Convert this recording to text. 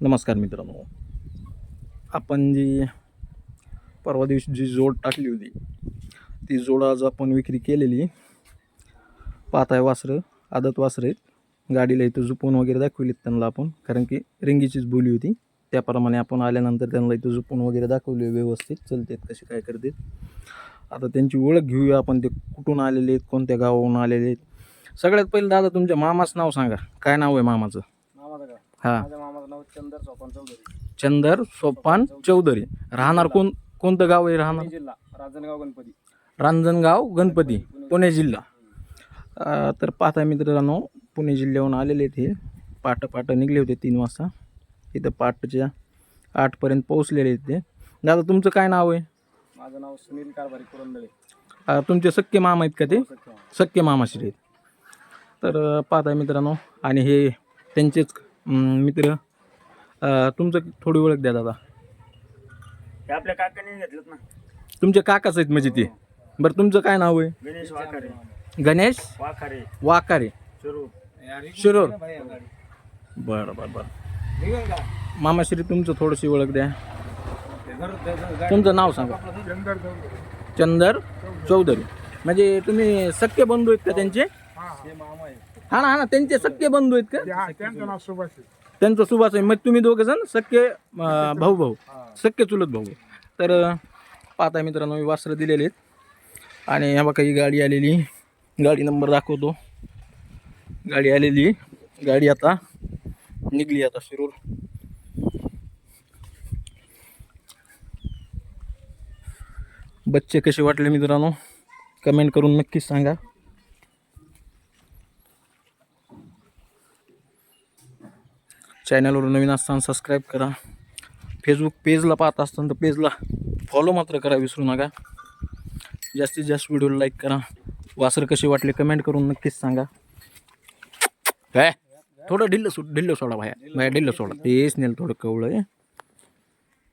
नमस्कार मित्रांनो. आपण जी परवा दिवशी जी जोड टाकली होती ती जोड आज आपण विक्री केलेली पाहताय वासरं आदत वासरं आहेत. गाडीला इथं झुपून वगैरे दाखवलीत त्यांना आपण कारण की रिंगीचीच बोली होती. त्याप्रमाणे आपण आल्यानंतर त्यांना इथं झुपून वगैरे दाखवली व्यवस्थित. चलतेत कसे काय करतात आता त्यांची ओळख घेऊया आपण ते कुठून आलेले आहेत कोणत्या गावाहून आलेले आहेत. सगळ्यात पहिलं दादा तुमच्या मामाचं नाव सांगा. काय नाव आहे मामाचं? हां. नाव चंदर सोपान चौधरी. चंदर सोपान चौधरी. राहणार कोण कोणतं गाव आहे राहणार? पुणे जिल्हा. राजनगाव गणपती. रांजणगाव गणपती पुणे जिल्हा. अं, तर पाहता मित्रांनो पुणे जिल्ह्याहून आलेले हे. पाट पाट निघले होते तीन वाजता. इथं पाटच्या आठपर्यंत पोहोचलेले ते. दादा तुमचं काय नाव आहे? माझं नाव सुनील कारभारी कुरंदळे. अं, तुमचे सख्खे मामा आहेत का ते? सख्य मामा. सख्खे मामाश्री आहेत. तर अं, पाहता मित्रांनो आणि हे त्यांचेच अं, मित्र अं, तुमचं थोडी ओळख द्या दादा. हे आपल्या काकाने घेतलं ना. तुमचे काकाच आहेत म्हणजे ते. बरं तुमचं काय नाव आहे? गणेश वाखारे गणेश वाखारे वाकारे. सुरू शिरोर. बरं बरं बरं. मामाश्री तुमचं थोडीशी ओळख द्या. तुमचं नाव सांगा. चंदर चौधरी. म्हणजे तुम्ही सख्खे बंधू आहेत का त्यांचे? हे हा. ना हा ना त्यांचे सख्खे बंधू आहेत का? हा त्यांचं नाव सुभाष. आहे. त्यांचं सुभाष आहे. मग तुम्ही दोघं जण सख्खे अं, भाऊ भाऊ. सख्खे चुलत भाऊ. तर पाहता मित्रांनो मी वास्त्र दिलेले आहेत. आणि ह्या बघा ही गाडी आलेली. गाडी नंबर दाखवतो. गाडी आलेली. गाडी आता निघली आता शिरूर. बच्चे कसे वाटले मित्रांनो? कमेंट करून नक्कीच सांगा. चॅनलवर नवीन असताना सबस्क्राईब करा. फेसबुक पेजला पाहत असताना तर पेजला फॉलो मात्र करा विसरू नका. जास्तीत जास्त व्हिडिओला लाईक करा. वासर कसे वाटले कमेंट करून नक्कीच सांगा. काय? थोडं ढिल्लं सो ढिल्लं सोडा भाया. भाया ढिल्लं सोडा. तेच नेलं थोडं कवळं आहे